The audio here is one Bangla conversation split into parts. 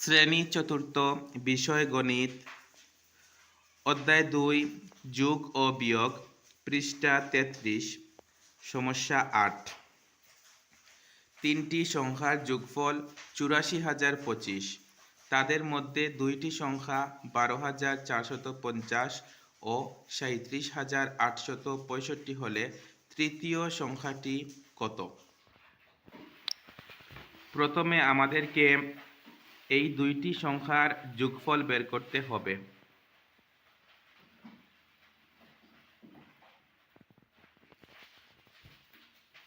শ্রেণি চতুর্থ বিষয় গণিত, অধ্যায় দুই, যোগ ও বিয়োগ, পৃষ্ঠা তেত্রিশ, সমস্যা আট। তিনটি সংখ্যার যোগফল চুরাশি হাজার পঁচিশ। তাদের মধ্যে দুইটি সংখ্যা বারো হাজার চারশত পঞ্চাশ ও সাঁত্রিশ হাজার আটশত পঁয়ষট্টি হলে তৃতীয় সংখ্যাটি কত? প্রথমে আমাদেরকে এই দুইটি সংখ্যার যোগফল বের করতে হবে।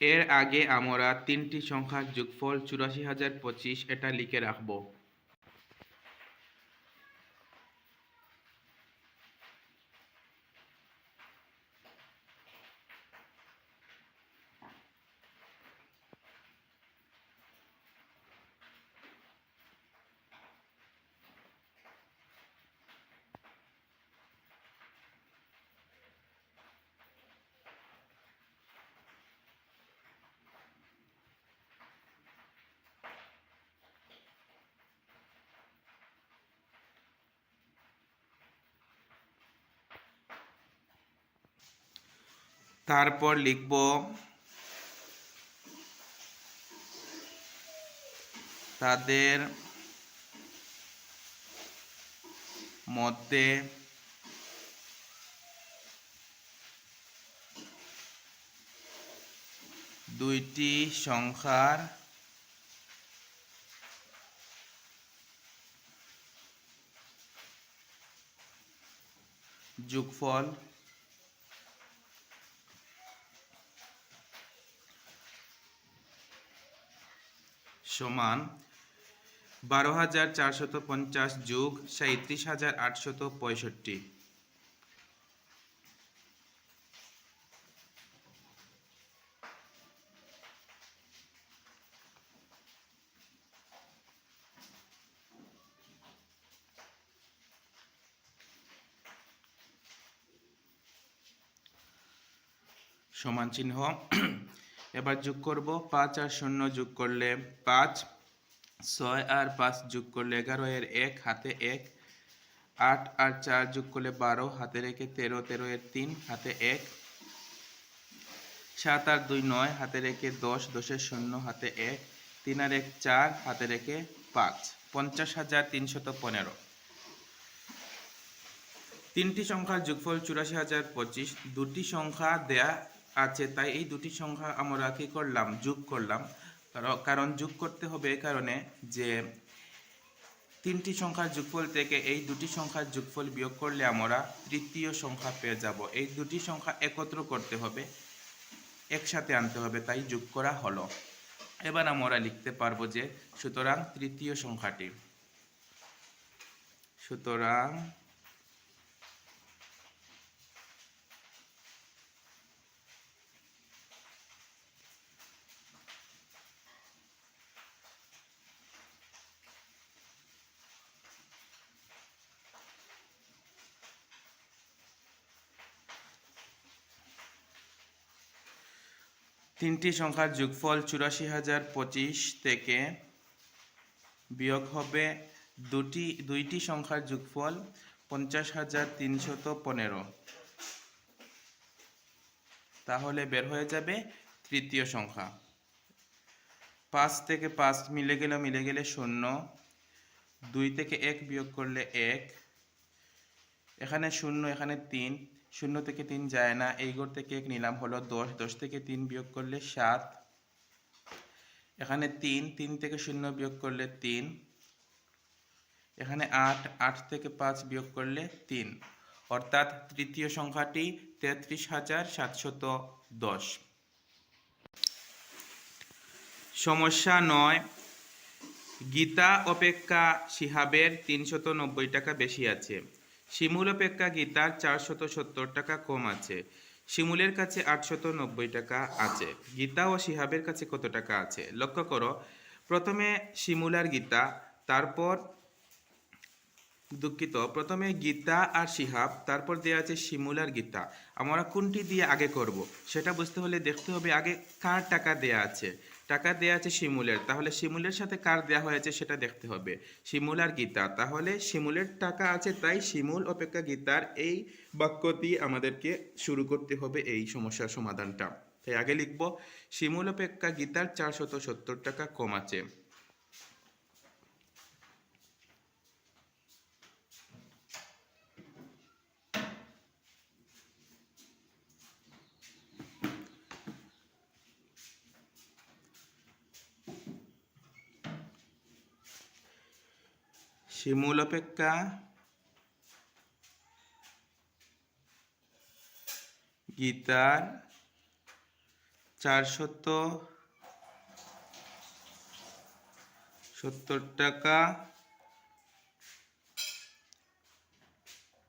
এর আগে আমরা তিনটি সংখ্যার যোগফল চুরাশি হাজার পঁচিশ এটা লিখে রাখব। তারপর লিখব তাদের মধ্যে দুইটি সংখ্যার যোগফল সমান বারো হাজার চারশত পঞ্চাশ যোগ সাঁত্রিশ হাজার আটশত পঁয়ষট্টি। সমান চিহ্ন এবার যোগ করব পাঁচ আর শূন্য যোগ করলে পাঁচ, ছয় আর পাঁচ যোগ করলে এগারো, এর এক হাতে এক, আট আর চার যোগ করলে বারো, হাতে রেখে তেরো তেরো এর তিন হাতে এক, সাত আর দুই নয়, হাতে রেখে দশ, দশের শূন্য হাতে এক, তিন আর এক চার, হাতে রেখে পাঁচ, পঞ্চাশ হাজার তিনশত পনেরো। তিনটি সংখ্যার যোগফল চুরাশি হাজার পঁচিশ, দুটি সংখ্যা দেয়া আছে, তাই এই দুটি সংখ্যা আমরা কি করলাম? যোগ করলাম। কারণ- যোগ করতে হবে এই কারণে যে তিনটি সংখ্যার যোগফল থেকে এই দুটি সংখ্যার যোগফল বিয়োগ করলে আমরা তৃতীয় সংখ্যা পেয়ে যাব। এই দুটি সংখ্যা একত্র করতে হবে, একসাথে আনতে হবে, তাই যোগ করা হলো। এবার আমরা লিখতে পারব যে, সুতরাং তৃতীয় সংখ্যাটি, সুতরাং তিনটি সংখ্যার যোগফল চুরাশি হাজার পঁচিশ থেকে বিয়োগ হবে দুটি, দুইটি সংখ্যার যোগফল পঞ্চাশ হাজার তিনশত পনেরো। তাহলে বের হয়ে যাবে তৃতীয় সংখ্যা। পাঁচ থেকে পাঁচ মিলে গেলে মিলে গেলে শূন্য। দুই থেকে এক বিয়োগ করলে এক। এখানে শূন্য, এখানে তিন। শূন্য থেকে তিন যায় না। এই ঘর থেকে এক নিলাম হলো দশ। দশ থেকে তিন বিয়োগ করলে সাত। এখানে তিন তিন থেকে শূন্য বিয়োগ করলে তিন। এখানে আট আট থেকে পাঁচ বিয়োগ করলে তিন। অর্থাৎ তৃতীয় সংখ্যাটি তেত্রিশ হাজার সাতশত দশ। সমস্যা নয়। গীতা অপেক্ষা সিহাবের তিনশত নব্বই টাকা বেশি আছে। শিমুল অপেক্ষা গীতার চারশত সত্তর টাকা কম আছে। শিমুলের কাছে আটশত নব্বই টাকা আছে। গীতা ও শিহাবের কাছে কত টাকা আছে? লক্ষ্য করো, প্রথমে শিমুল আর গীতা, তারপর দুঃখিত, প্রথমে গীতা আর শিহাব, তারপর দেওয়া আছে শিমুল আর গীতা। আমরা কোনটি দিয়ে আগে করব? সেটা বুঝতে হলে দেখতে হবে আগে কার টাকা দেয়া আছে। টাকা দেয়া আছে শিমুলের। তাহলে শিমুলের সাথে কার দেয়া হয়েছে সেটা দেখতে হবে। শিমুল আর গীতা তাহলে শিমুলের টাকা আছে, তাই শিমুল অপেক্ষা গীতার এই বাক্যটি আমাদেরকে শুরু করতে হবে এই সমস্যার সমাধানটা। তাই আগে লিখব, শিমুল অপেক্ষা গীতার চারশত সত্তর টাকা কম আছে। শিমুল অপেক্ষা গীতার চারশত সত্তর টাকা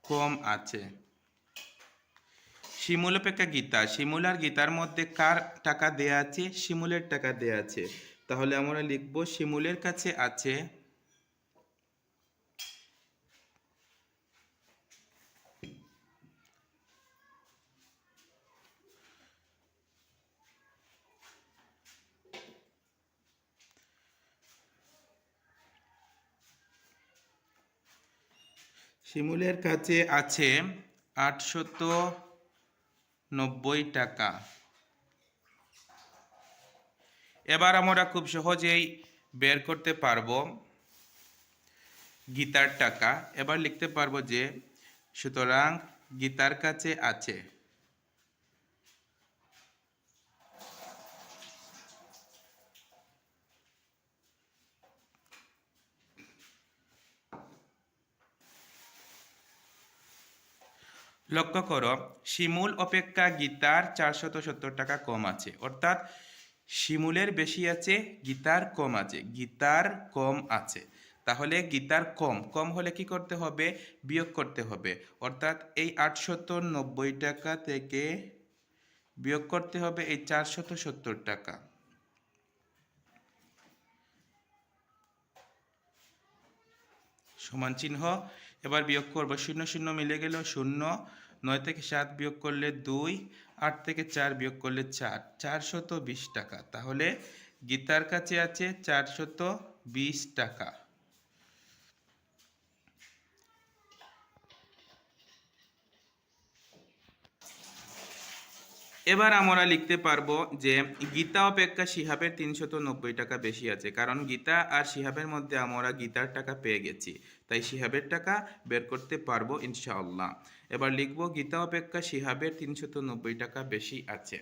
কম আছে। শিমুল অপেক্ষা গীতা। শিমুল আর গীতার মধ্যে কার টাকা দেয়া আছে? শিমুলের টাকা দেয়া আছে। তাহলে আমরা লিখব শিমুলের কাছে আছে শিমুলের কাছে আছে আটশত নব্বই টাকা। এবার আমরা খুব সহজেই বের করতে পারব গীতার টাকা। এবার লিখতে পারব যে, সুতরাং গীতার কাছে আছে লক্ষ্য করো, শিমুল অপেক্ষা গীতার চারশত সত্তর টাকা কম আছে। অর্থাৎ শিমুলের বেশি আছে, গীতার কম আছে, গীতার কম আছে। তাহলে গীতার কম কম হলে কি করতে হবে? বিয়োগ করতে হবে। অর্থাৎ এই আটশত নব্বই টাকা থেকে বিয়োগ করতে হবে এই চারশত সত্তর টাকা। সমান চিহ্ন, এবার বিয়োগ করব, শূন্য শূন্য মিলে গেল, শূন্য। নয় থেকে সাত বিয়োগ করলে দুই, আট থেকে চার বিয়োগ করলে চার। চারশত বিশ টাকা। তাহলে গীতার কাছে আছে চারশত বিশ টাকা। এবার আমরা লিখতে পারব যে গীতা অপেক্ষা সিহাবের তিনশত নব্বই টাকা বেশি আছে, কারণ গীতা আর সিহাবের মধ্যে আমরা গীতার টাকা পেয়ে গেছি, তাই সিহাবের টাকা বের করতে পারব ইনশাআল্লাহ। এবার লিখব গীতা অপেক্ষা সিহাবের তিনশত নব্বই টাকা বেশি আছে।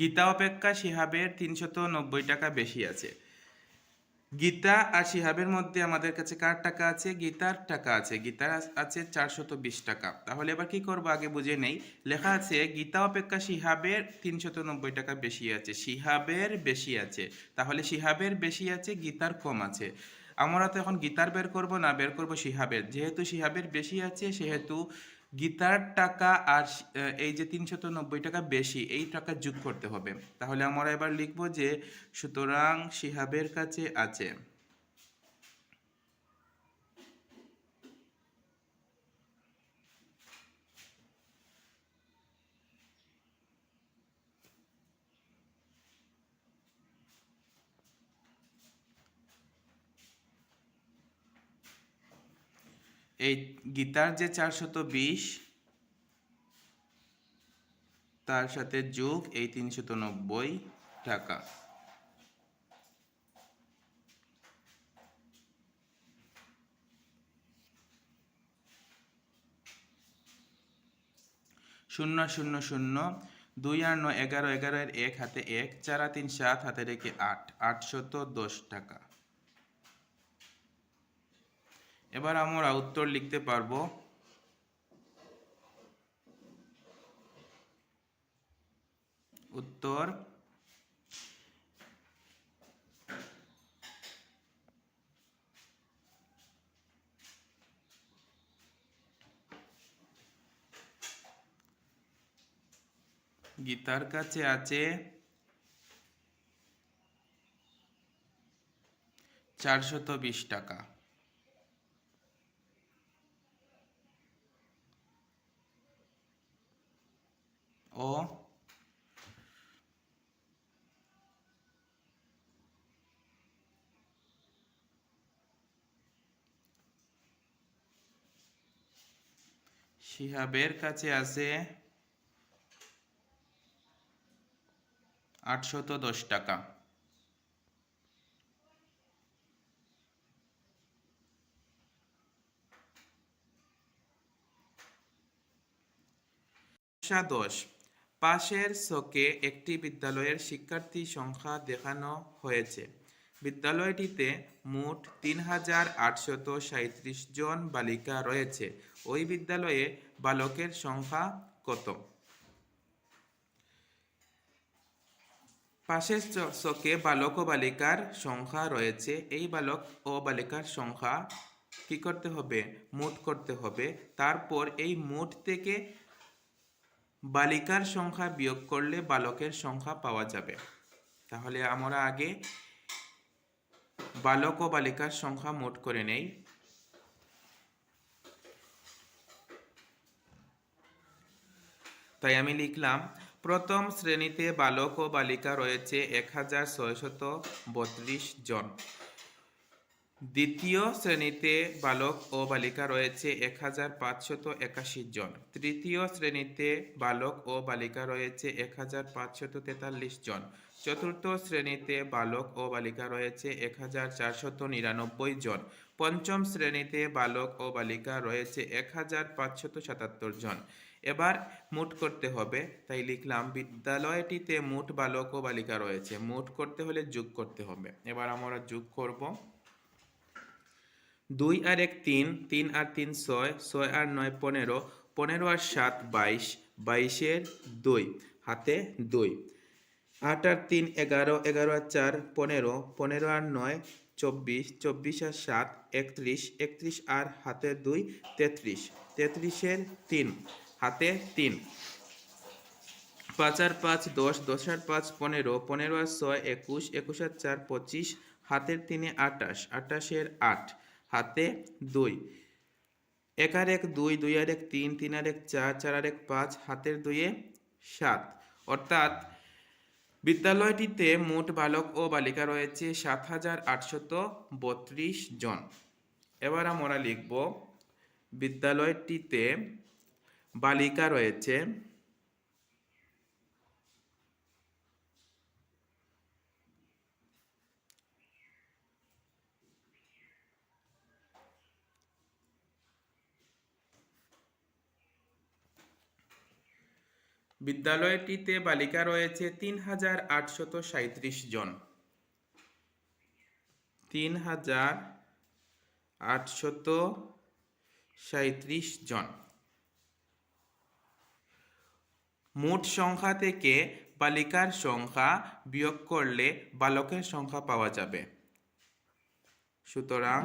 গীতা অপেক্ষা শিহাবের তিনশত নব্বই টাকা বেশি আছে। গীতা আর শিহাবের মধ্যে আমাদের কাছে কার টাকা আছে? গীতার টাকা আছে। গীতার আছে চারশত বিশ টাকা। তাহলে এবার কি করব আগে বুঝে নেই। লেখা আছে, গীতা অপেক্ষা শিহাবের তিনশত নব্বই টাকা বেশি আছে। শিহাবের বেশি আছে। তাহলে শিহাবের বেশি আছে, গীতার কম আছে। আমরা তো এখন গীতার বের করব না, বের করব শিহাবের। যেহেতু শিহাবের বেশি আছে, সেহেতু গীতার টাকা আর এই যে তিনশত নব্বই টাকা বেশি, এই টাকা যোগ করতে হবে। তাহলে আমরা এবার লিখব যে, সুতরাং সিহাবের কাছে আছে। এই গীতার যে চারশত বিশ, তার সাথে যোগ এই তিনশত নব্বই টাকা শূন্য শূন্য শূন্য, দুই আর নয়, এগারো এগারো এর এক হাতে এক, চার তিন, সাত হাতে রেখে আট, আটশত দশ টাকা এবার আমরা উত্তর লিখতে পারব। উত্তর গীতার কাছে আছে চারশত বিশ টাকা। শিহাবের কাছে আছে আটশত দশ টাকা। দশ পাশের ছকে একটি বিদ্যালয়ের শিক্ষার্থী সংখ্যা দেখানো হয়েছে। বিদ্যালয়টিতে মোট তিন হাজার আটশত সাঁত্রিশ জন বালিকা রয়েছে। ওই বিদ্যালয়ে বালকের সংখ্যা কত? পাশের চ- ছকে বালক ও বালিকার সংখ্যা রয়েছে। এই বালক ও বালিকার সংখ্যা কি করতে হবে? মোট করতে হবে। তারপর এই মোট থেকে বালিকার সংখ্যা বিয়োগ করলে বালকের সংখ্যা পাওয়া যাবে। তাহলে আমরা আগে বালক ও বালিকার সংখ্যা মোট করে নেই। তাই আমি লিখলাম, প্রথম শ্রেণীতে বালক ও বালিকা রয়েছে এক হাজার জন। দ্বিতীয় শ্রেণীতে বালক ও বালিকা রয়েছে এক হাজার পাঁচশত একাশি জন। তৃতীয় শ্রেণীতে বালক ও বালিকা রয়েছে এক হাজার পাঁচশত তেতাল্লিশ জন। চতুর্থ শ্রেণীতে বালক ও বালিকা রয়েছে এক হাজার চারশত নিরানব্বই জন। পঞ্চম শ্রেণীতে বালক ও বালিকা রয়েছে এক হাজার পাঁচশত সাতাত্তর জন। এবার মোট করতে হবে। তাই লিখলাম, বিদ্যালয়টিতে মোট বালক ও বালিকা রয়েছে। মোট করতে হলে যোগ করতে হবে। এবার আমরা যোগ করব। দুই আর এক তিন তিন আর তিন ছয় ছয় আর নয় পনেরো পনেরো আর সাত বাইশ, বাইশের দুই, হাতে দুই। আট আর তিন এগারো এগারো আর চার পনেরো পনেরো আর নয় চব্বিশ চব্বিশ আর সাত একত্রিশ একত্রিশ আর হাতে দুই তেত্রিশ, তেত্রিশের তিন। হাতে তিন। পাঁচ আর পাঁচ, দশ দশ আর পাঁচ, পনেরো। পনেরো আর ছয়, একুশ একুশ আর চার, পঁচিশ। হাতের তিনে আটাশ আটাশের আট। হাতে দুই। এক আর এক দুই দুই আর এক তিন তিন আর এক চার চার আর এক পাঁচ, হাতের দুইয়ে সাত। অর্থাৎ বিদ্যালয়টিতে মোট বালক ও বালিকা রয়েছে সাত হাজার আটশত বত্রিশ জন। এবার আমরা লিখব, বিদ্যালয়টিতে বালিকা রয়েছে। বিদ্যালয়টিতে বালিকা রয়েছে তিন হাজার আটশত সাঁত্রিশ জন। তিন হাজার আটশত সাঁত্রিশ জন। মোট সংখ্যা থেকে বালিকার সংখ্যা বিয়োগ করলে বালকের সংখ্যা পাওয়া যাবে। সুতরাং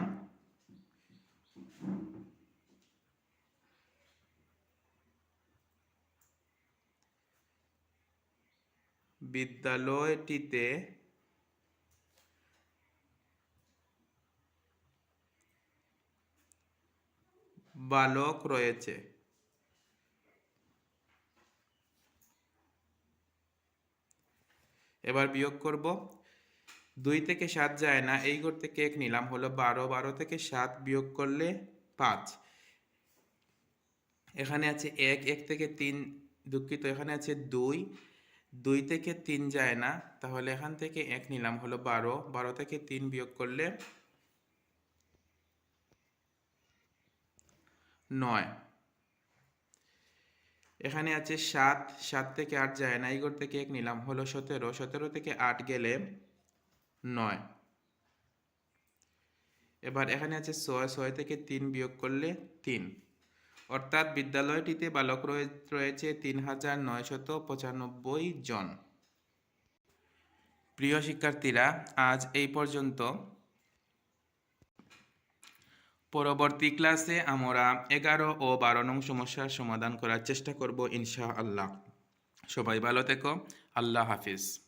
বিদ্যালয়টিতে বালক রয়েছে। এবার বিয়োগ করব। দুই থেকে সাত যায় না, এই ঘর থেকে এক নিলাম, হলো বারো। বারো থেকে সাত বিয়োগ করলে পাঁচ। এখানে আছে এক এক থেকে তিন দুঃখিত, এখানে আছে দুই। দুই থেকে তিন যায় না, তাহলে এখান থেকে এক নিলাম, হলো বারো। বারো থেকে তিন বিয়োগ করলে নয়। এখানে আছে সাত সাত থেকে আট যায় না এই ঘর থেকে এক নিলাম, হলো সতেরো সতেরো থেকে আট গেলে নয়। এবার এখানে আছে ছয় ছয় থেকে তিন বিয়োগ করলে তিন। অর্থাৎ বিদ্যালয়টিতে বালক রয়ে- রয়েছে তিন হাজার নয়শত পঁচানব্বই জন। প্রিয় শিক্ষার্থীরা, আজ এই পর্যন্ত। পরবর্তী ক্লাসে আমরা এগারো ও বারো নং সমস্যার সমাধান করার চেষ্টা করব ইনশা আল্লাহ সবাই ভালো থেকো। আল্লাহ হাফিজ।